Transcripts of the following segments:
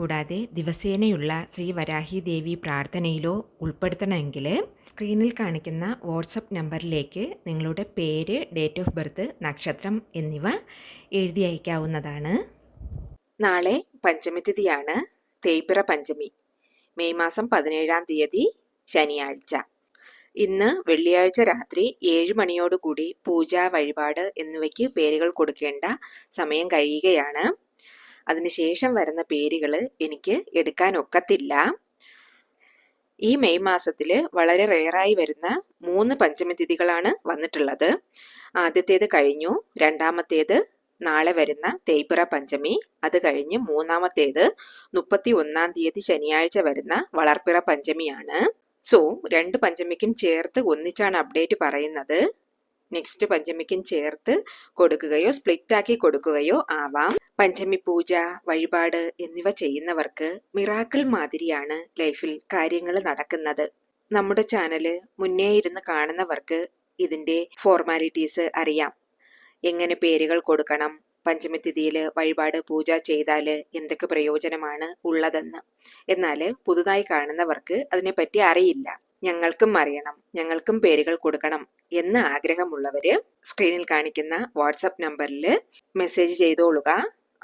കൂടാതെ ദിവസേനയുള്ള ശ്രീ വരാഹി ദേവി പ്രാർത്ഥനയിലോ ഉൾപ്പെടുത്തണമെങ്കിൽ സ്ക്രീനിൽ കാണിക്കുന്ന വാട്സപ്പ് നമ്പറിലേക്ക് നിങ്ങളുടെ പേര് ഡേറ്റ് ഓഫ് ബർത്ത് നക്ഷത്രം എന്നിവ എഴുതി അയക്കാവുന്നതാണ്. നാളെ പഞ്ചമി തിഥിയാണ്. തേയ്പിറ പഞ്ചമി. മെയ് മാസം പതിനേഴാം തീയതി ശനിയാഴ്ച. ഇന്ന് വെള്ളിയാഴ്ച രാത്രി ഏഴ് മണിയോടുകൂടി പൂജ വഴിപാട് എന്നിവയ്ക്ക് പേരുകൾ കൊടുക്കേണ്ട സമയം കഴിയുകയാണ്. അതിനുശേഷം വരുന്ന പേരുകൾ എനിക്ക് എടുക്കാൻ ഒക്കത്തില്ല. ഈ മെയ് മാസത്തിൽ വളരെ റെയറായി വരുന്ന മൂന്ന് പഞ്ചമി തിഥികളാണ് വന്നിട്ടുള്ളത്. ആദ്യത്തേത് കഴിഞ്ഞു രണ്ടാമത്തേത് നാളെ വരുന്ന തേയ്പിറ പഞ്ചമി അത് കഴിഞ്ഞ് മൂന്നാമത്തേത് മുപ്പത്തി ഒന്നാം തീയതി ശനിയാഴ്ച വരുന്ന വളർപ്പിറ പഞ്ചമിയാണ്. സോ രണ്ട് പഞ്ചമിക്കും ചേർത്ത് ഒന്നിച്ചാണ് അപ്ഡേറ്റ് പറയുന്നത്. നെക്സ്റ്റ് പഞ്ചമിക്കും ചേർത്ത് കൊടുക്കുകയോ സ്പ്ലിറ്റ് ആക്കി കൊടുക്കുകയോ ആവാം. പഞ്ചമി പൂജ വഴിപാട് എന്നിവ ചെയ്യുന്നവർക്ക് മിറാക്കിൾ മാതിരിയാണ് ലൈഫിൽ കാര്യങ്ങൾ നടക്കുന്നത്. നമ്മുടെ ചാനൽ മുന്നേ ഇരുന്ന് കാണുന്നവർക്ക് ഇതിന്റെ ഫോർമാലിറ്റീസ് അറിയാം. എങ്ങനെ പേരുകൾ കൊടുക്കണം പഞ്ചമി തിഥിയിൽ വഴിപാട് പൂജ ചെയ്താൽ എന്തൊക്കെ പ്രയോജനമാണ് ഉള്ളതെന്ന്. എന്നാൽ പുതുതായി കാണുന്നവർക്ക് അതിനെപ്പറ്റി അറിയില്ല. ഞങ്ങൾക്കും അറിയണം ഞങ്ങൾക്കും പേരുകൾ കൊടുക്കണം എന്ന് ആഗ്രഹമുള്ളവര് സ്ക്രീനിൽ കാണിക്കുന്ന വാട്സപ്പ് നമ്പറിൽ മെസ്സേജ് ചെയ്തോളുക.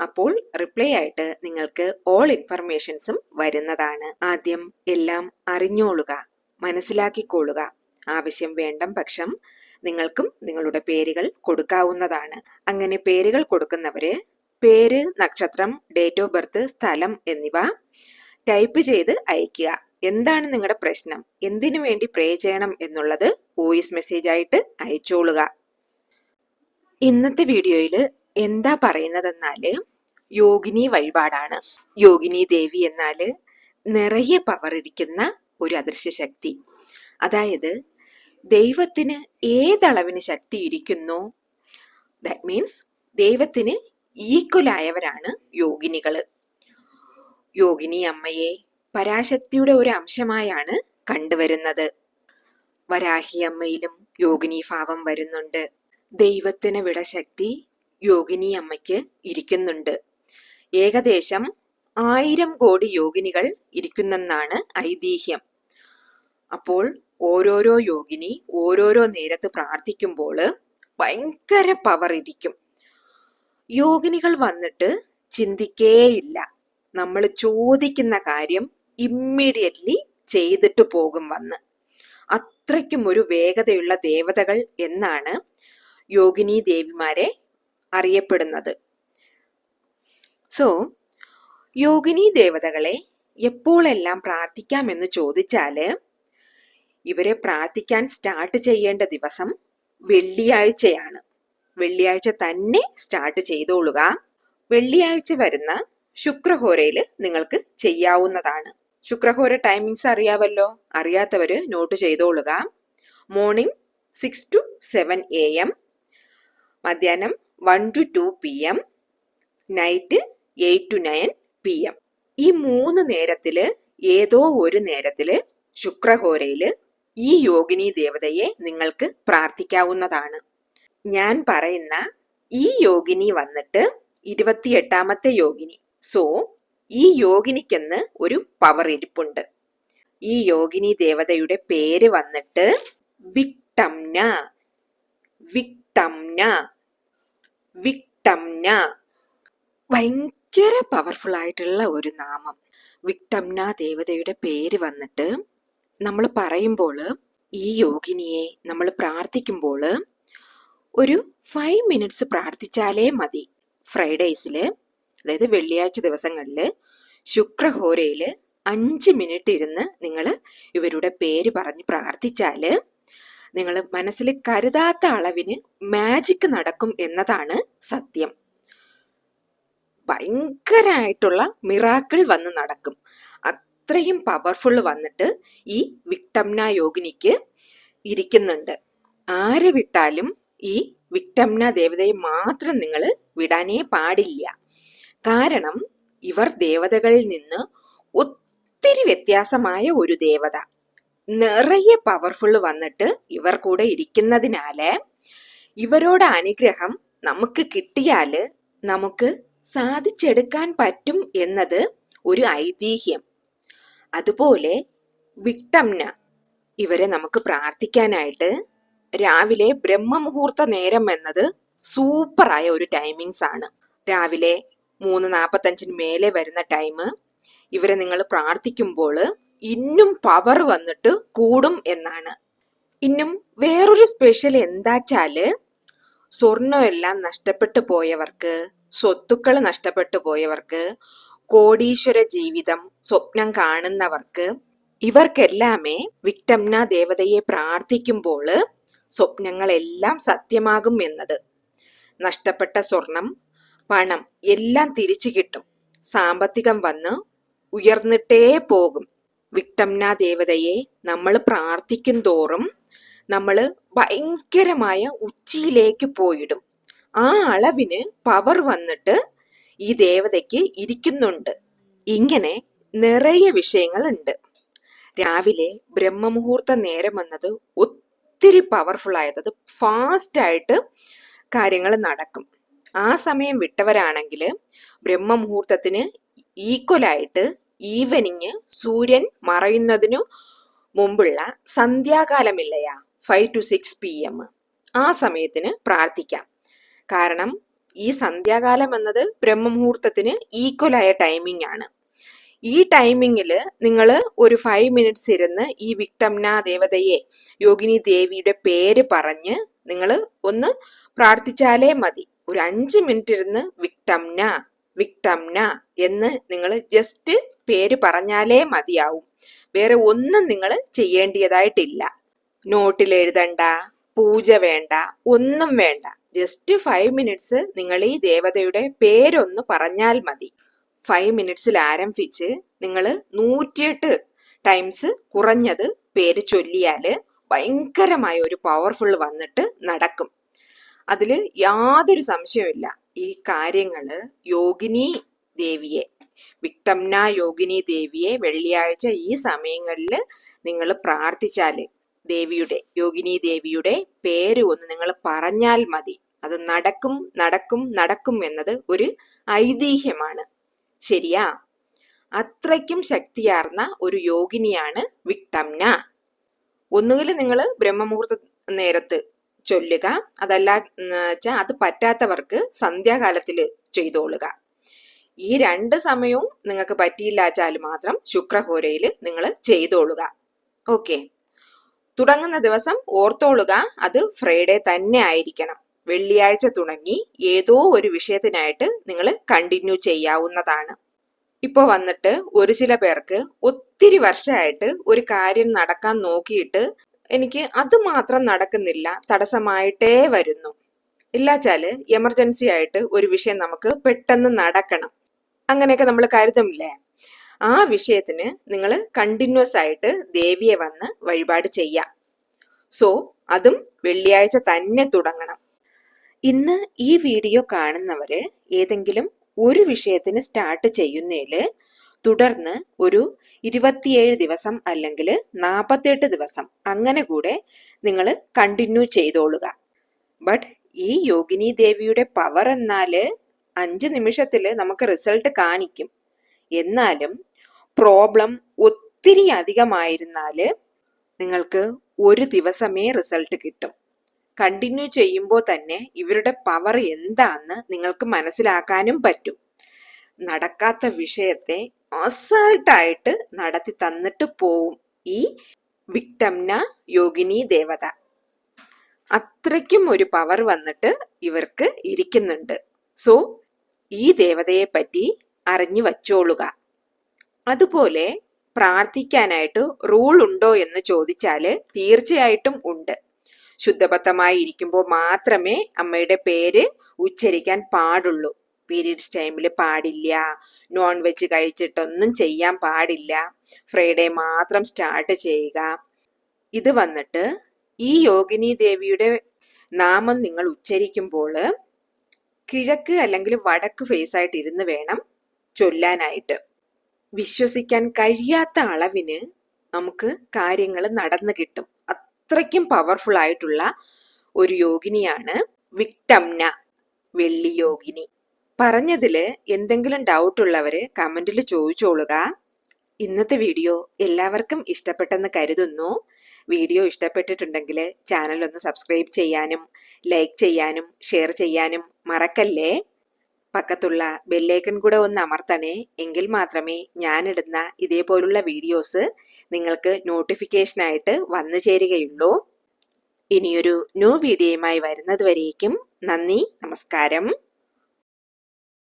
അപ്പോൾ റിപ്ലൈ ആയിട്ട് നിങ്ങൾക്ക് ഓൾ ഇൻഫർമേഷൻസും വരുന്നതാണ്. ആദ്യം എല്ലാം അറിഞ്ഞോളുക മനസ്സിലാക്കിക്കൊള്ളുക. ആവശ്യം വേണ്ട പക്ഷം നിങ്ങൾക്കും നിങ്ങളുടെ പേരുകൾ കൊടുക്കാവുന്നതാണ്. അങ്ങനെ പേരുകൾ കൊടുക്കുന്നവര് പേര് നക്ഷത്രം ഡേറ്റ് ഓഫ് ബർത്ത് സ്ഥലം എന്നിവ ടൈപ്പ് ചെയ്ത് അയക്കുക എന്താണ് നിങ്ങളുടെ പ്രശ്നം? എന്തിനു വേണ്ടി പ്രേ ചെയ്യണം എന്നുള്ളത് വോയിസ് മെസ്സേജ് ആയിട്ട് അയച്ചോളുക. ഇന്നത്തെ വീഡിയോയിൽ എന്താ പറയുന്നതെന്നാൽ യോഗിനി വഴിപാടാണ്. യോഗിനി ദേവി എന്നാൽ നിറയെ പവർ ഇരിക്കുന്ന ഒരു അദൃശ്യ ശക്തി. അതായത് ദൈവത്തിന് ഏതളവിന് ശക്തി ഇരിക്കുന്നു? ദാറ്റ് മീൻസ് ദൈവത്തിന് ഈക്വൽ ആയവരാണ് യോഗിനികൾ. യോഗിനി അമ്മയെ പരാശക്തിയുടെ ഒരു അംശമായാണ് കണ്ടുവരുന്നത്. വരാഹി അമ്മയിലും യോഗിനി ഭാവം വരുന്നുണ്ട്. ദൈവത്തിന് വിട ശക്തി യോഗിനി അമ്മയ്ക്ക് ഇരിക്കുന്നുണ്ട്. ഏകദേശം ആയിരം കോടി യോഗിനികൾ ഇരിക്കുന്നെന്നാണ് ഐതിഹ്യം. അപ്പോൾ ഓരോരോ യോഗിനി ഓരോരോ നേരത്ത് പ്രാർത്ഥിക്കുമ്പോൾ ഭയങ്കര പവർ ഇരിക്കും. യോഗിനികൾ വന്നിട്ട് ചിന്തിക്കേയില്ല. നമ്മൾ ചോദിക്കുന്ന കാര്യം ഇമ്മീഡിയറ്റ്ലി ചെയ്തിട്ട് പോകും വന്ന്. അത്രയ്ക്കും ഒരു വേഗതയുള്ള ദേവതകൾ എന്നാണ് യോഗിനി ദേവിമാരെ അറിയപ്പെടുന്നത്. സോ യോഗിനി ദേവതകളെ എപ്പോഴെല്ലാം പ്രാർത്ഥിക്കാമെന്ന് ചോദിച്ചാൽ ഇവരെ പ്രാർത്ഥിക്കാൻ സ്റ്റാർട്ട് ചെയ്യേണ്ട ദിവസം വെള്ളിയാഴ്ചയാണ്. വെള്ളിയാഴ്ച തന്നെ സ്റ്റാർട്ട് ചെയ്തോളുക. വെള്ളിയാഴ്ച വരുന്ന ശുക്രഹോരയിൽ നിങ്ങൾക്ക് ചെയ്യാവുന്നതാണ്. ശുക്രഹോര ടൈമിങ്സ് അറിയാവല്ലോ? അറിയാത്തവര് note ചെയ്തോളുക. Morning six to seven A M മധ്യാഹ്നം one to two P M night eight to nine P M ഈ മൂന്ന് നേരത്തിൽ ഏതോ ഒരു നേരത്തിൽ ശുക്രഹോരയിൽ ഈ യോഗിനി ദേവതയെ നിങ്ങൾക്ക് പ്രാർത്ഥിക്കാവുന്നതാണ്. ഞാൻ പറയുന്ന ഈ യോഗിനി വന്നിട്ട് ഇരുപത്തിയെട്ടാമത്തെ യോഗിനി. സോ ഈ യോഗിനിക്കെന്ന് ഒരു പവർ ഇരിപ്പുണ്ട്. ഈ യോഗിനി ദേവതയുടെ പേര് വന്നിട്ട് വിക്ടംന. വിക്ടംന. വിക്ടംന. ഭയങ്കര പവർഫുൾ ആയിട്ടുള്ള ഒരു നാമം. വിക്ടംന ദേവതയുടെ പേര് വന്നിട്ട് നമ്മൾ പറയുമ്പോൾ ഈ യോഗിനിയെ നമ്മൾ പ്രാർത്ഥിക്കുമ്പോൾ ഒരു ഫൈവ് മിനിറ്റ്സ് പ്രാർത്ഥിച്ചാലേ മതി. ഫ്രൈഡേയ്സിൽ അതായത് വെള്ളിയാഴ്ച ദിവസങ്ങളിൽ ശുക്രഹോരയിൽ അഞ്ച് മിനിറ്റ് ഇരുന്ന് നിങ്ങൾ ഇവരുടെ പേര് പറഞ്ഞ് പ്രാർത്ഥിച്ചാൽ നിങ്ങൾ മനസ്സിൽ കരുതാത്ത അളവിന് മാജിക് നടക്കും എന്നതാണ് സത്യം. ഭയങ്കരമായിട്ടുള്ള മിറാക്കിൾ വന്ന് നടക്കും. അത്രയും പവർഫുൾ വന്നിട്ട് ഈ വിക്ടംന യോഗിനിക്ക് ഇരിക്കുന്നുണ്ട്. ആരെ വിട്ടാലും ഈ വിക്ടംന ദേവതയെ മാത്രം നിങ്ങൾ വിടാനേ പാടില്ല. കാരണം ഇവർ ദേവതകളിൽ നിന്ന് ഒത്തിരി വ്യത്യാസമായ ഒരു ദേവത. നിറയെ പവർഫുൾ വന്നിട്ട് ഇവർ കൂടെ ഇരിക്കുന്നതിനാല് ഇവരോട് അനുഗ്രഹം നമുക്ക് കിട്ടിയാൽ നമുക്ക് സാധിച്ചെടുക്കാൻ പറ്റും എന്നത് ഒരു ഐതിഹ്യം. അതുപോലെ വിക്ടംന ഇവരെ നമുക്ക് പ്രാർത്ഥിക്കാനായിട്ട് രാവിലെ ബ്രഹ്മമുഹൂർത്ത നേരം എന്നത് സൂപ്പറായ ഒരു ടൈമിങ്സ് ആണ്. രാവിലെ മൂന്ന് നാൽപ്പത്തഞ്ചിന് മേലെ വരുന്ന ടൈം ഇവരെ നിങ്ങൾ പ്രാർത്ഥിക്കുമ്പോൾ ഇന്നും പവർ വന്നിട്ട് കൂടും എന്നാണ്. ഇന്നും വേറൊരു സ്പെഷ്യൽ എന്താച്ചാൽ സ്വർണമെല്ലാം നഷ്ടപ്പെട്ടു പോയവർക്ക് സ്വത്തുക്കൾ നഷ്ടപ്പെട്ടു പോയവർക്ക് കോടീശ്വര ജീവിതം സ്വപ്നം കാണുന്നവർക്ക് ഇവർക്കെല്ലാമേ വിക്ടംന ദേവതയെ പ്രാർത്ഥിക്കുമ്പോൾ സ്വപ്നങ്ങളെല്ലാം സത്യമാകും എന്നത്. നഷ്ടപ്പെട്ട സ്വർണം പണം എല്ലാം തിരിച്ചു കിട്ടും. സാമ്പത്തികം വന്ന് ഉയർന്നിട്ടേ പോകും. വിക്ടംന ദേവതയെ നമ്മൾ പ്രാർത്ഥിക്കും തോറും നമ്മൾ ഭയങ്കരമായ ഉച്ചിയിലേക്ക് പോയിടും. ആ അളവിന് പവർ വന്നിട്ട് ഈ ദേവതയ്ക്ക് ഇരിക്കുന്നുണ്ട്. ഇങ്ങനെ നിറയെ വിഷയങ്ങളുണ്ട് രാവിലെ ബ്രഹ്മമുഹൂർത്ത നേരം വന്നത് ഒത്തിരി പവർഫുൾ ആയത്. ഫാസ്റ്റ് ആയിട്ട് കാര്യങ്ങൾ നടക്കും. ആ സമയം വിട്ടവരാണെങ്കിൽ ബ്രഹ്മമുഹൂർത്തത്തിന് ഈക്വലായിട്ട് ഈവനിങ് സൂര്യൻ മറയുന്നതിനു മുമ്പുള്ള സന്ധ്യാകാലമില്ലയാ five to six P M ആ സമയത്തിന് പ്രാർത്ഥിക്കാം. കാരണം ഈ സന്ധ്യാകാലം എന്നത് ബ്രഹ്മമുഹൂർത്തത്തിന് ഈക്വലായ ടൈമിംഗ് ആണ്. ഈ ടൈമിങ്ങിൽ നിങ്ങൾ ഒരു ഫൈവ് മിനിറ്റ്സ് ഇരുന്ന് ഈ വിക്ടംന ദേവതയെ യോഗിനി ദേവിയുടെ പേര് പറഞ്ഞ് നിങ്ങൾ ഒന്ന് പ്രാർത്ഥിച്ചാലേ മതി. ഒരു അഞ്ച് മിനിറ്റ് ഇരുന്ന് വിക്ടംന വിക്ടംന എന്ന് നിങ്ങൾ ജസ്റ്റ് പേര് പറഞ്ഞാലേ മതിയാവും. വേറെ ഒന്നും നിങ്ങൾ ചെയ്യേണ്ടിയതായിട്ടില്ല. നോട്ടിൽ എഴുതണ്ട പൂജ വേണ്ട ഒന്നും വേണ്ട. ജസ്റ്റ് ഫൈവ് മിനിറ്റ്സ് നിങ്ങൾ ഈ ദേവതയുടെ പേരൊന്ന് പറഞ്ഞാൽ മതി. ഫൈവ് മിനിറ്റ്സിൽ ആരംഭിച്ച് നിങ്ങൾ നൂറ്റിയെട്ട് ടൈംസ് കുറഞ്ഞത് പേര് ചൊല്ലിയാൽ ഭയങ്കരമായ ഒരു പവർഫുൾ വന്നിട്ട് നടക്കും. അതിൽ യാതൊരു സംശയമില്ല ഈ കാര്യങ്ങൾ യോഗിനി ദേവിയെ വിക്ടംന യോഗിനി ദേവിയെ വെള്ളിയാഴ്ച ഈ സമയങ്ങളിൽ നിങ്ങൾ പ്രാർത്ഥിച്ചാൽ ദേവിയുടെ യോഗിനി ദേവിയുടെ പേര് ഒന്ന് നിങ്ങൾ പറഞ്ഞാൽ മതി. അത് നടക്കും നടക്കും നടക്കും എന്നത് ഒരു ഐതിഹ്യമാണ്. ശരിയാ? അത്രയ്ക്കും ശക്തിയാർന്ന ഒരു യോഗിനിയാണ് വിക്ടംന. ഒന്നുകിൽ നിങ്ങൾ ബ്രഹ്മമുഹൂർത്ത നേരത്ത് ചൊല്ലുക. അതല്ല വെച്ചാൽ അത് പറ്റാത്തവർക്ക് സന്ധ്യാകാലത്തിൽ ചെയ്തോളുക. ഈ രണ്ട് സമയവും നിങ്ങൾക്ക് പറ്റിയില്ലാച്ചാൽ മാത്രം ശുക്രഹോരയിൽ നിങ്ങൾ ചെയ്തോളുക. ഓക്കെ. തുടങ്ങുന്ന ദിവസം ഓർത്തോളുക അത് ഫ്രൈഡേ തന്നെ ആയിരിക്കണം. വെള്ളിയാഴ്ച തുടങ്ങി ഏതോ ഒരു വിഷയത്തിനായിട്ട് നിങ്ങൾ കണ്ടിന്യൂ ചെയ്യാവുന്നതാണ്. ഇപ്പൊ വന്നിട്ട് ഒരു ചില പേർക്ക് ഒത്തിരി വർഷമായിട്ട് ഒരു കാര്യം നടക്കാൻ നോക്കിയിട്ട് എനിക്ക് അത് മാത്രം നടക്കുന്നില്ല തടസ്സമായിട്ടേ വരുന്നു. ഇല്ലാച്ചാൽ എമർജൻസി ആയിട്ട് ഒരു വിഷയം നമുക്ക് പെട്ടെന്ന് നടക്കണം. അങ്ങനെയൊക്കെ നമ്മൾ കരുതുമില്ലേ ആ വിഷയത്തിന് നിങ്ങൾ കണ്ടിന്യൂസ് ആയിട്ട് ദേവിയെ വന്ന് വഴിപാട് ചെയ്യാം. സോ അതും വെള്ളിയാഴ്ച തന്നെ തുടങ്ങണം. ഇന്ന് ഈ വീഡിയോ കാണുന്നവര് ഏതെങ്കിലും ഒരു വിഷയത്തിന് സ്റ്റാർട്ട് ചെയ്യുന്നതിൽ തുടർന്ന് ഒരു ഇരുപത്തിയേഴ് ദിവസം അല്ലെങ്കിൽ നാൽപ്പത്തെട്ട് ദിവസം അങ്ങനെ കൂടെ നിങ്ങൾ കണ്ടിന്യൂ ചെയ്തോളുക. ബട്ട് ഈ യോഗിനി ദേവിയുടെ പവർ എന്നാൽ അഞ്ച് നിമിഷത്തിൽ നമുക്ക് റിസൾട്ട് കാണിക്കും. എന്നാലും പ്രോബ്ലം ഒത്തിരി അധികമായിരുന്നാൽ നിങ്ങൾക്ക് ഒരു ദിവസമേ റിസൾട്ട് കിട്ടും. കണ്ടിന്യൂ ചെയ്യുമ്പോൾ തന്നെ ഇവരുടെ പവർ എന്താന്ന് നിങ്ങൾക്ക് മനസ്സിലാക്കാനും പറ്റും. നടക്കാത്ത വിഷയത്തെ അസൾട്ടായിട്ട് നടത്തി തന്നിട്ട് പോവും ഈ വിക്ടംന യോഗിനി ദേവത. അത്രയ്ക്കും ഒരു പവർ വന്നിട്ട് ഇവർക്ക് ഇരിക്കുന്നുണ്ട്. സോ ഈ ദേവതയെ പറ്റി അറിഞ്ഞു വച്ചോളുക. അതുപോലെ പ്രാർത്ഥിക്കാനായിട്ട് റൂൾ ഉണ്ടോ എന്ന് ചോദിച്ചാൽ തീർച്ചയായിട്ടും ഉണ്ട്. ശുദ്ധബദ്ധമായി ഇരിക്കുമ്പോൾ മാത്രമേ അമ്മയുടെ പേര് ഉച്ചരിക്കാൻ പാടുള്ളൂ. പീരീഡ്സ് ടൈമിൽ പാടില്ല. നോൺ വെജ് കഴിച്ചിട്ടൊന്നും ചെയ്യാൻ പാടില്ല. ഫ്രൈഡേ മാത്രം സ്റ്റാർട്ട് ചെയ്യുക. ഇത് വന്നിട്ട് ഈ യോഗിനി ദേവിയുടെ നാമം നിങ്ങൾ ഉച്ചരിക്കുമ്പോൾ കിഴക്ക് അല്ലെങ്കിൽ വടക്ക് ഫേസ് ആയിട്ട് ഇരുന്ന് വേണം ചൊല്ലാനായിട്ട്. വിശ്വസിക്കാൻ കഴിയാത്ത അളവിന് നമുക്ക് കാര്യങ്ങൾ നടന്നു കിട്ടും. അത്രയ്ക്കും പവർഫുൾ ആയിട്ടുള്ള ഒരു യോഗിനിയാണ് വിക്ടംന വെള്ളി യോഗിനി. പറഞ്ഞതിൽ എന്തെങ്കിലും ഡൗട്ട് ഉള്ളവര് കമന്റിൽ ചോദിച്ചോളുക. ഇന്നത്തെ വീഡിയോ എല്ലാവർക്കും ഇഷ്ടപ്പെട്ടെന്ന് കരുതുന്നു. വീഡിയോ ഇഷ്ടപ്പെട്ടിട്ടുണ്ടെങ്കിൽ ചാനൽ ഒന്ന് സബ്സ്ക്രൈബ് ചെയ്യാനും ലൈക്ക് ചെയ്യാനും ഷെയർ ചെയ്യാനും മറക്കല്ലേ? പക്കത്തുള്ള ബെല്ലേക്കൺ കൂടെ ഒന്ന് അമർത്തണേ. എങ്കിൽ മാത്രമേ ഞാനിടുന്ന ഇതേപോലുള്ള വീഡിയോസ് നിങ്ങൾക്ക് നോട്ടിഫിക്കേഷനായിട്ട് വന്നു ചേരുകയുള്ളൂ. ഇനിയൊരു ന്യൂ വീഡിയോയുമായി വരുന്നത് വരേക്കും. നന്ദി നമസ്കാരം.